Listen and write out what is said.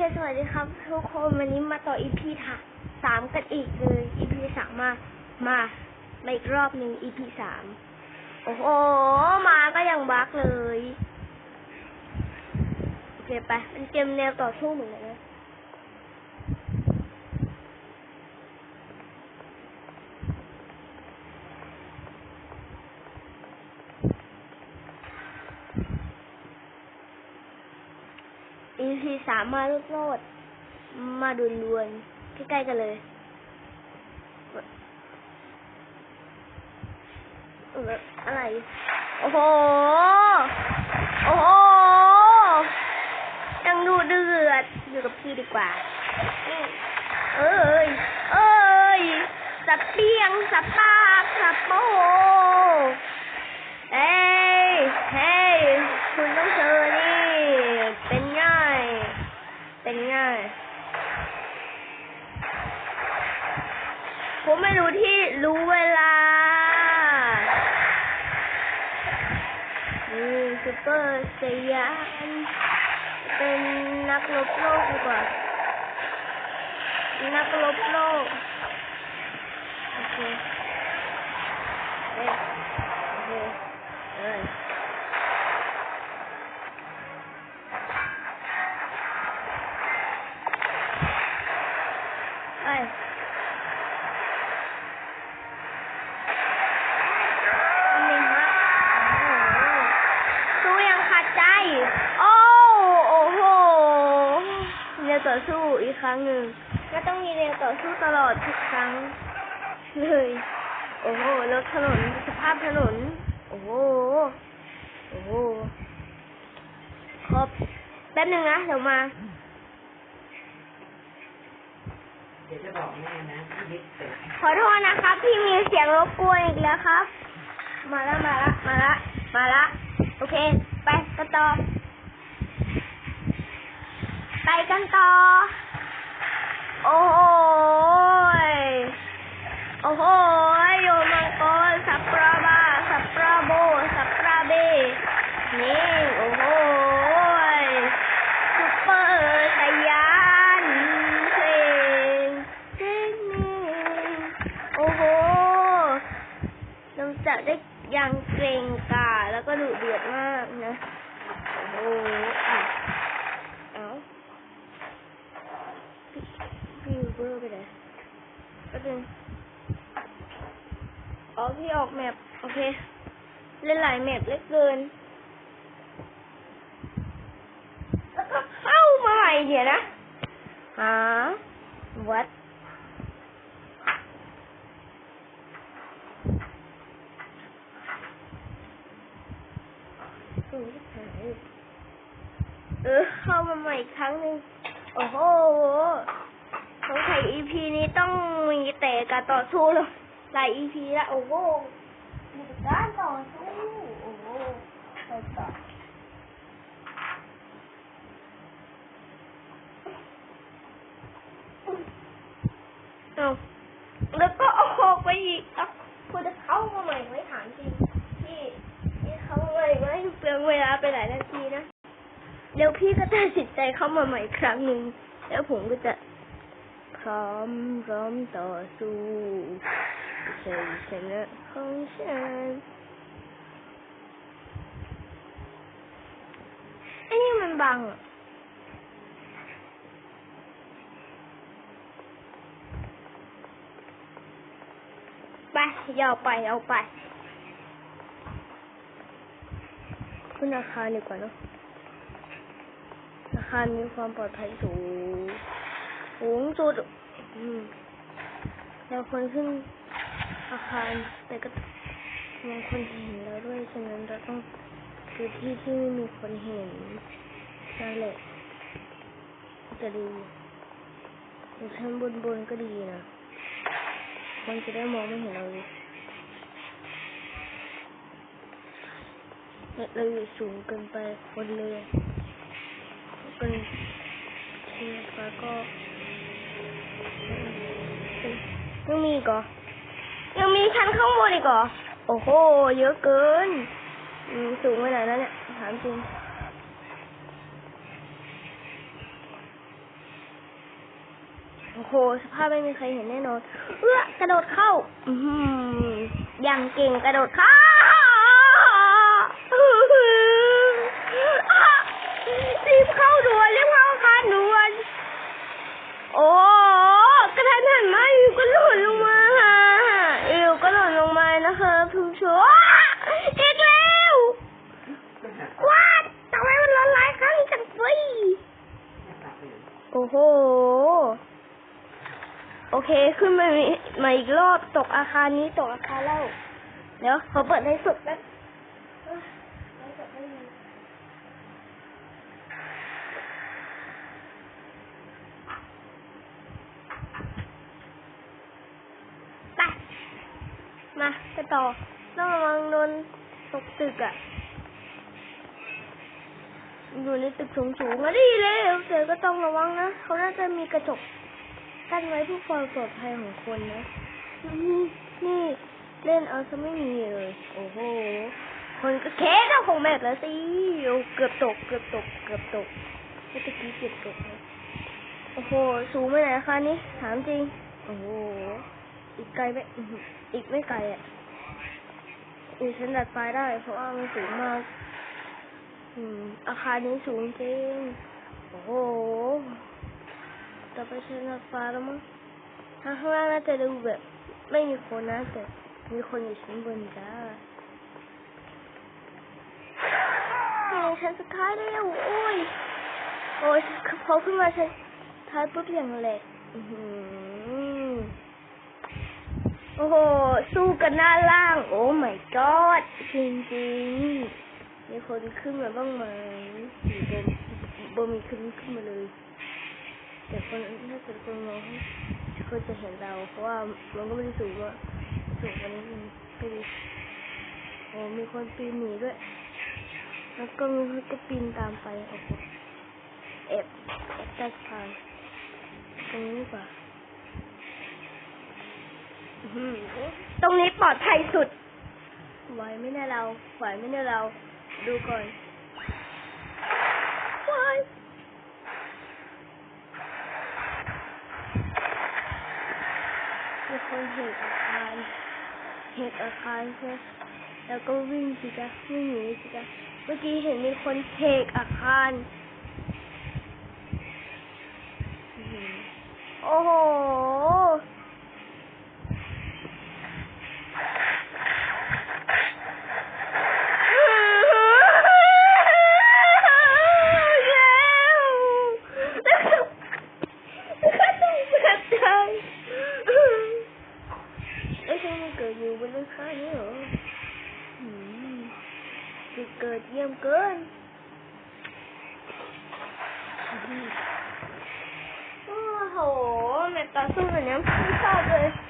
เคสวัสดีครับ ทุกคนวันนี้มาต่ออีพีค่ะสามกันอีกเลยอีพีสามมา มามาอีกรอบหนึ่งอีพีสามโอ้โห มาก็ยังบักเลย โอเคไปเป็นเกมแนวต่อสู้เหมือนกันนะ อีพีสามมาลุกโลด มาดุนดวนใกล้ๆกันเลยอะไร โอ้โห โอ้โห ยังดูเดือด อยู่กับพี่ดีกว่า เอ้ย เอ้ย สับเปียง สับปาก สับโปเอ้ย เฮ้ย คุณต้องเจอนี่ เป็นง่าย เป็นง่าย ผมไม่รู้ที่รู้เวลา นี่ซูเปอร์สยามเป็นนักรบโลกดีกว่า นักรบโลก โอเค เอ้ยโอเคเอ้ อสู้อีกครั้งหนึ่งก็ต้องมีเรียวต่อสู้ตลอดทุกครั้ง เลย โอ้โหแล้วถนนสภาพถนน โอ้โหโอ้โหครบแป๊บหนึ่งนะเดี๋ยวมาเดี๋ยวจะบอกแม่นะที่ยึดเป็ดขอโทษนะครับ ที่มีเสียงรบกวนอีกแล้วครับ มาละมาละมาละมาละโอเค ไปกันต่อ ไปกันต่อ โอ้โหยโอ้โหโยมังกรสับปราบาสับปราโบสับปราเบนี่โอ้โหซุปเปอร์สยานเพลงเพลงนี้โอ้โหลงจัดได้ย่างเกรงกาแล้วก็ดุเดือดมากนะ โอ้โหอะเอ้าพี่พี่ยูเบอร์ไปไหน ก็เป็นงอ๋อพี่ออกแมปโอเค เล่นหลายแมปเลือเกิน แล้วก็เข้ามาใหม่เดี๋ยวนะหาวัดเออเข้ามาใหม่อีกครั้งหนึ่งโอ้โห สงสัย EP นี้ต้องมีแต่การต่อสู้เลยหลาย EP ละโอ้โหมีแต่การต่อสู้ โอ้โหไปต่อเอาแล้วก็ออกไปอีกอะคุณจะเข้ามาใหม่ไหมถามจริงพี่พี่เข้ามาใหม่ไหมเปลืองเวลาไปหลายนาทีนะ เดี๋ยวพี่ก็ตัดสินใจเข้ามาใหม่อีกครั้งหนึ่งแล้วผมก็จะ พร้อมพร้อมต่อสู้ชัยชนะของฉันอ้นี่มันบังอะไปยาวไปเอาไปขึ้นอาคารดีกว่าเนอะอาคารมีความปลอดภัยสูง สูงสุดอืมแล้วคนขึ้นอาคารแต่ก็มองคนเห็นแล้วด้วยฉะนั้นเราต้องคือที่ที่ไม่มีคนเห็นนั่นแหละจะดีอยู่ชั้นบนบนก็ดีนะคนจะได้มองไม่เห็นเราเลยเนี่ยเราอยู่สูงเกินไปคนเลยกัน เชียร์ฟ้าก็ยังมีกเหรอยังมีชั้นข้างบนอีกเหรอ โอ้โห เยอะเกิน สูงไปไหนแล้วเนี่ย ถามจริง โอ้โห สภาพไม่มีใครเห็นแน่นอน เอื้อกระโดดเข้า อือหืออย่างเก่งกระโดดเข้ารีบ เข้าด่วนเรีบเข้าอาคารด่วน โอ้กระทันหันมาอยู่ก็หล่นลงมาอิวก็หล่นลงมานะคะทุกชัวอีกแล้วก็หักว้าทำไมมันละลายครั้งจังสิตัดไปเลยโอ้โหโอเคขึ้นมาอีกมาอีกรอบตกอาคารนี้ตกอาคารแล้วเดี๋ยวขอเปิดให้สุดแป๊บเอ้ยไลฟ์สดไม่มีไปมา ไปต่อต้องระวังโดนตกตึกอะอยู่ในตึกสูงๆอะดีเลยเดี๋ยวก็ต้องระวังนะ เขาน่าจะมีกระจกกั้นไว้เพื่อความปลอดภัยของคนนะ นี่นี่เล่นเอาซะไม่มีเลย โอ้โห คนก็แค่เจ้าของแมปแล้วสิโอ้เกือบตก เกือบตก เกือบตกเมื่อกี้เกือบตกนะโอ้โห สูงไปไหนคะนี่ ถามจริง โอ้โห อีกไกลไหมอื้อหืออีกไม่ไกลอะ อีกฉันดัดไฟได้ เพราะว่ามันสูงมาก อืม อาคารนี้สูงจริง โอ้โหต่อไปฉันดัดไฟแล้วมั้งทาข้างล่างน่าจะดูแบบ ไม่มีคนนะแต่มีคนอยู่ชั้นบนจ้านี่ชั้นสุดท้ายแล้วโอ้ย โอ้ยพอขึ้นมาชั้นท้ายปุ๊บอย่างแหลกอื้อหือโอ้โห สู้กันหน้าล่าง โอ้ my god จริงจริงมีคนขึ้นมาบ้างไหมหรือบ่บ่มีขึ้นขึ้นมาเลย แต่คนถ้าเกิดคนมองก็จะเห็นเรา เพราะว่ามันก็ไม่ได้สูงอะสูงกว่านี้มันไปดิโอ้มีคนปีนหนีด้วย แล้วก็มีคนก็ปีนตามไปโอ้โหเอฟเอฟใต้สะพานตรงนี้ดีกว่า ตรงนี้ปลอดภัยสุดไหวไหม่แน่เราไหวไหม่แน่เรา ดูก่อนไหวมีคนเหตุอาคารเหตุอาคารใช่ไหมแล้วก็วิ่งสิจ๊ะวิ่งหนีสิจ๊ะเมื่อกี้เห็นมีคนเหตุอาคารอื้อหือโอ้โห อ้ยฉันมันเกิดอยู่บนหลังคานี่เหรออืมจุดเกิดเยี่ยมเกินอืมโอ้โหแม่ต่อสู้กับน้ำ